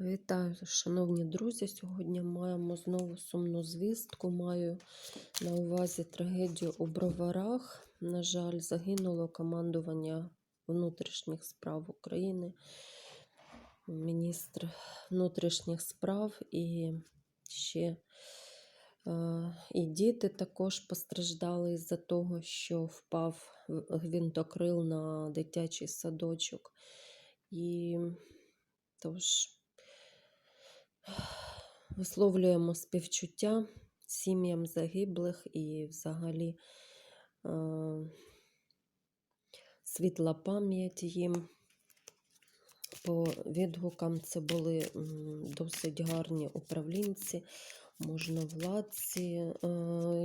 Вітаю, шановні друзі. Сьогодні маємо знову сумну звістку. Маю на увазі трагедію у Броварах. На жаль, загинуло командування внутрішніх справ України, міністр внутрішніх справ і ще е, і діти також постраждали з-за того, що впав гвинтокрил на дитячий садочок. І тож висловлюємо співчуття сім'ям загиблих і взагалі е, світла пам'ять їм. По відгукам це були досить гарні управлінці, можновладці. Е,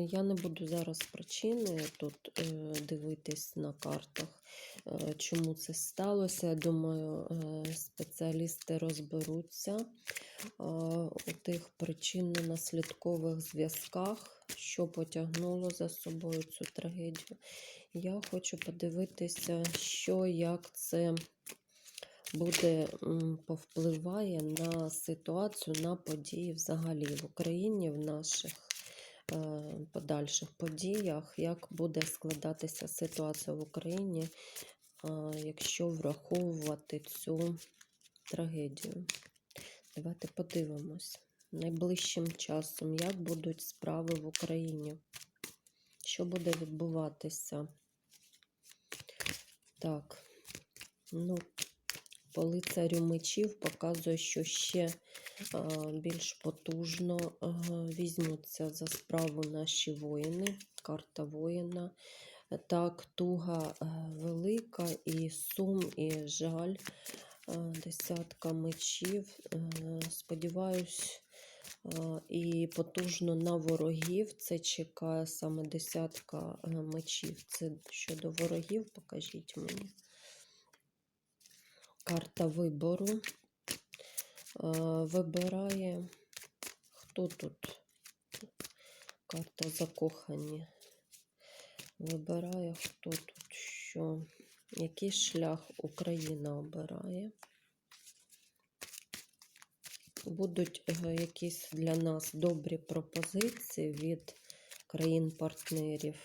Я не буду зараз причини тут е, дивитись на картах, е, чому це сталося. Я думаю, спеціалісти розберуться у тих причинно-наслідкових зв'язках, що потягнуло за собою цю трагедію. Я хочу подивитися, що як це буде повпливає на ситуацію, на події взагалі в Україні, в наших е, подальших подіях, як буде складатися ситуація в Україні, е, якщо враховувати цю трагедію. Давайте подивимось найближчим часом, як будуть справи в Україні, що буде відбуватися. Так, ну, по лицарю мечів показує, що ще більш потужно візьмуться за справу наші воїни, карта воїна. Так, туга а, велика, і сум, і жаль. А, десятка мечів. А, сподіваюсь, і потужно на ворогів. Це чекає саме десятка мечів. Це щодо ворогів, покажіть мені. Карта вибору. Е, Вибирає, хто тут? Карта закохані. Вибирає, хто тут що. Який шлях Україна обирає. Будуть е, якісь для нас добрі пропозиції від країн-партнерів.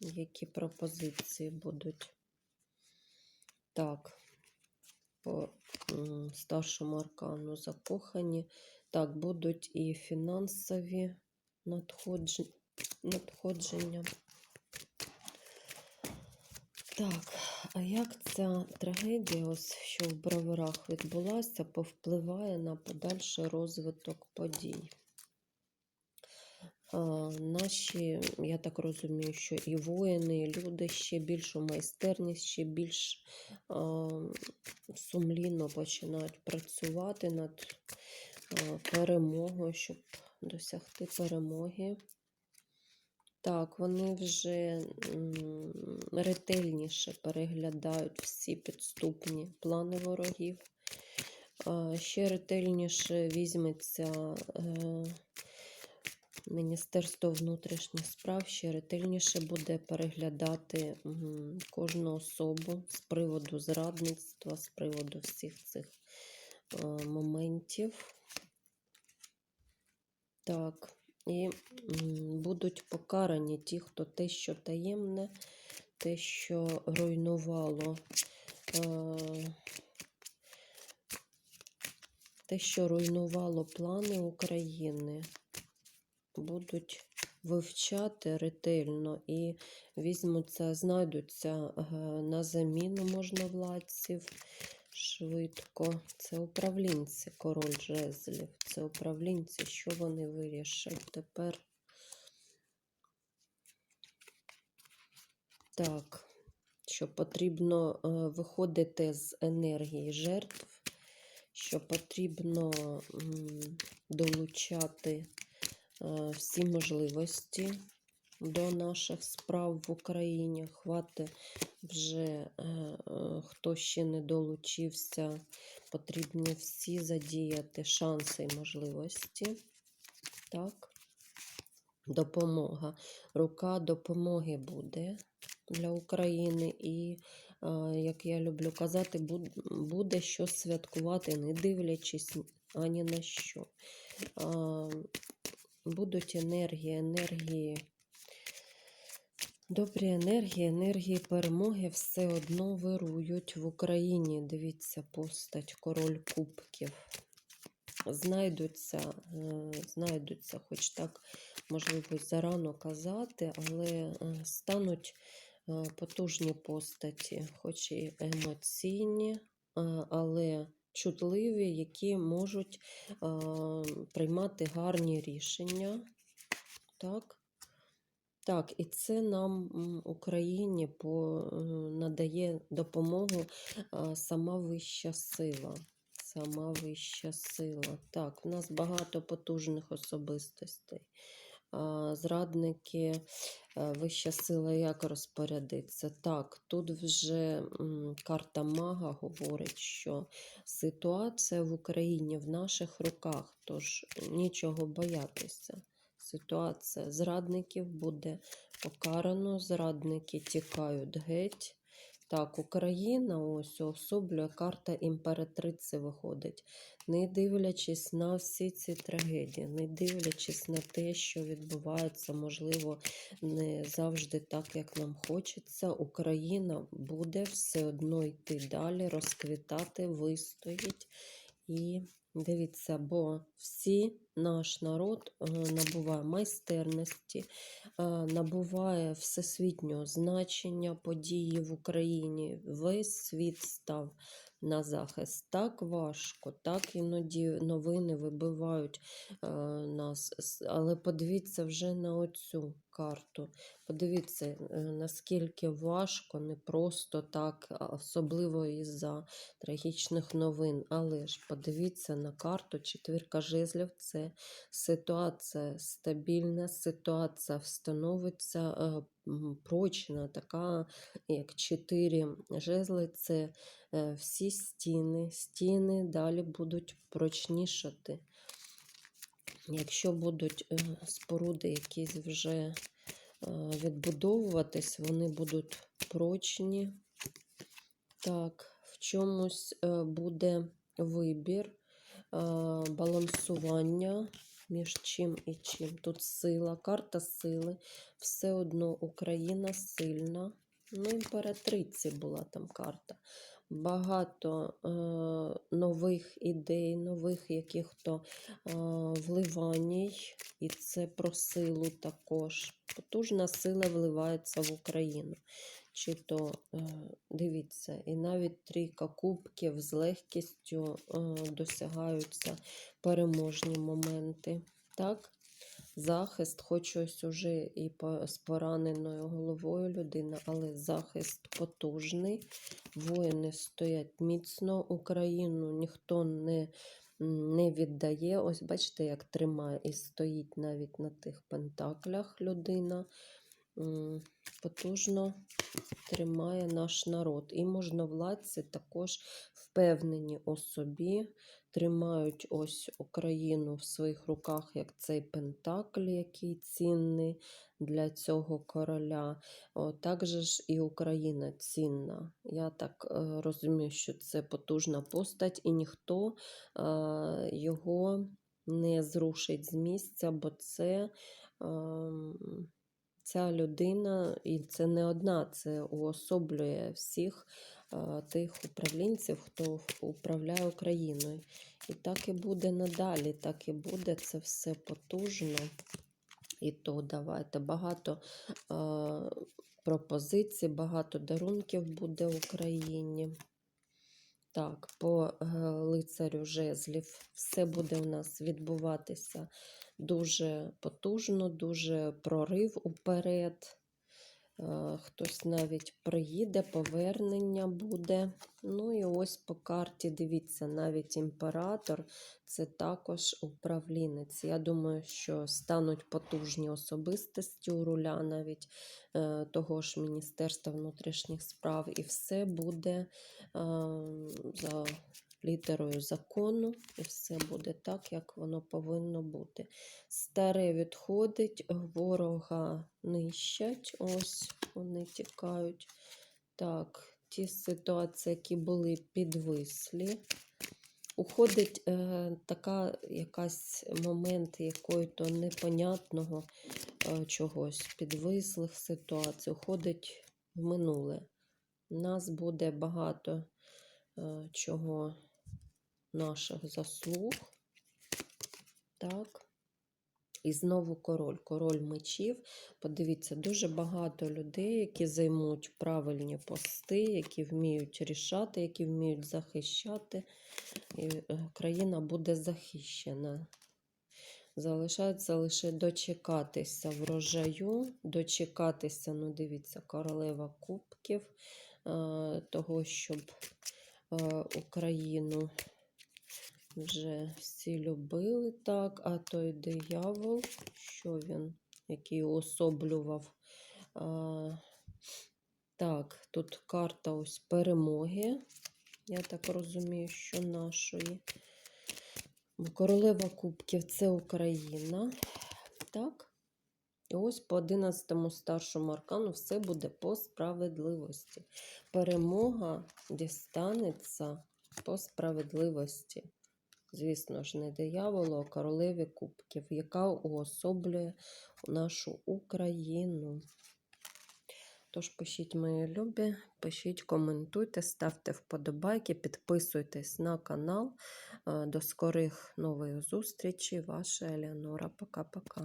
Які пропозиції будуть? Так по старшому аркану закохані. Так, будуть і фінансові надходження. Так, а як ця трагедія, ось що в броварах відбулася, повпливає на подальший розвиток подій? Наші, я так розумію, що і воїни, і люди ще більшу майстерність, ще більш сумлінно починають працювати над перемогою, щоб досягти перемоги. Так, вони вже ретельніше переглядають всі підступні плани ворогів. Ще ретельніше візьметься. Міністерство внутрішніх справ ще ретельніше буде переглядати кожну особу з приводу зрадництва, з приводу всіх цих е, моментів. Так, і будуть покарані ті, хто те, що таємне, те, що руйнувало. Е, те, що руйнувало плани України будуть вивчати ретельно і візьмуться, знайдуться е, на заміну можновладців швидко. Це управлінці, король жезлів. Це управлінці, що вони вирішать тепер. Так, що потрібно е, виходити з енергії жертв, що потрібно долучати всі можливості до наших справ в Україні. Хвати вже е, е, хто ще не долучився, потрібно всі задіяти шанси і можливості. Так. Допомога. Рука допомоги буде для України і як я люблю казати, буде що святкувати, не дивлячись ані на що. Будуть енергії, енергії. Добрі енергії, енергії перемоги все одно вирують в Україні. Дивіться, постать, король кубків. Знайдуться, е, знайдуться, хоч так, можливо, зарано казати, але е, стануть е, потужні постаті, хоч і емоційні, але чутливі, які можуть е, приймати гарні рішення. Так? Так, і це нам Україні по, е, надає допомогу а, сама вища сила. Сама вища сила. Так, в нас багато потужних особистостей. Зрадники, е, вища сила як розпорядиться? Так, тут вже карта мага говорить, що ситуація в Україні в наших руках, тож нічого боятися ситуація зрадників буде покарано, зрадники тікають геть. Так, Україна ось уособлює карта імператриці виходить, не дивлячись на всі ці трагедії, не дивлячись на те, що відбувається, можливо, не завжди так, як нам хочеться. Україна буде все одно йти далі, розквітати, вистоїть і Дивіться, бо всі наш народ е, набуває майстерності, е, набуває всесвітнього значення події в Україні. Весь світ став на захист. Так важко, так іноді новини вибивають е, нас. Але подивіться вже на оцю карту. Подивіться, е, наскільки важко, не просто так, особливо із-за трагічних новин. Але ж подивіться на карту четвірка жезлів це ситуація стабільна, ситуація встановиться е, прочна, така як чотири жезли це е, всі стіни. Стіни далі будуть прочнішати. Якщо будуть е, споруди якісь вже е, відбудовуватись, вони будуть прочні. Так, в чомусь е, буде вибір, балансування між чим і чим. Тут сила, карта сили. Все одно Україна сильна. Ну, імператриці була там карта. Багато е, нових ідей, нових яких-то е, вливаній, і це про силу також. Потужна сила вливається в Україну. Чи то е, дивіться, і навіть трійка кубків з легкістю е, досягаються переможні моменти. Так? Захист, хоч ось уже і з пораненою головою людина, але захист потужний. Воїни стоять міцно. Україну ніхто не, не віддає. Ось бачите, як тримає і стоїть навіть на тих пентаклях людина. Потужно тримає наш народ. І можновладці також впевнені у собі, тримають ось Україну в своїх руках, як цей пентакль, який цінний для цього короля. О, також ж і Україна цінна. Я так е, розумію, що це потужна постать, і ніхто е, його не зрушить з місця, бо це. ем, Ця людина, і це не одна, це уособлює всіх е, тих управлінців, хто управляє Україною. І так і буде надалі, так і буде це все потужно. І то давайте багато е, пропозицій, багато дарунків буде Україні. Так, по е, лицарю жезлів все буде у нас відбуватися дуже потужно, дуже прорив уперед. Е, Хтось навіть приїде, повернення буде. Ну і ось по карті, дивіться, навіть імператор це також управлінець. Я думаю, що стануть потужні особистості у руля навіть е, того ж Міністерства внутрішніх справ, і все буде е, за літерою закону, і все буде так, як воно повинно бути. Старе відходить, ворога нищать. Ось вони тікають. Так, ті ситуації, які були підвислі. Уходить е, така якась момент якої-то непонятного е, чогось, підвислих ситуацій, уходить в минуле. У нас буде багато е, чого наших заслуг. Так. І знову король, король мечів. Подивіться, дуже багато людей, які займуть правильні пости, які вміють рішати, які вміють захищати. І е, країна буде захищена. Залишається лише дочекатися врожаю, дочекатися, ну дивіться, королева кубків, е, того, щоб е, Україну вже всі любили так, а той диявол, що він, який уособлював. А, так, тут карта ось перемоги. Я так розумію, що нашої. Королева Кубків це Україна. Так. І ось по 11 старшому аркану все буде по справедливості. Перемога дістанеться по справедливості. Звісно ж, не дияволу, а королеві кубків, яка уособлює нашу Україну. Тож пишіть мої любі, пишіть, коментуйте, ставте вподобайки, підписуйтесь на канал. Е, До скорих нових зустрічей. Ваша Елеонора. Пока-пока.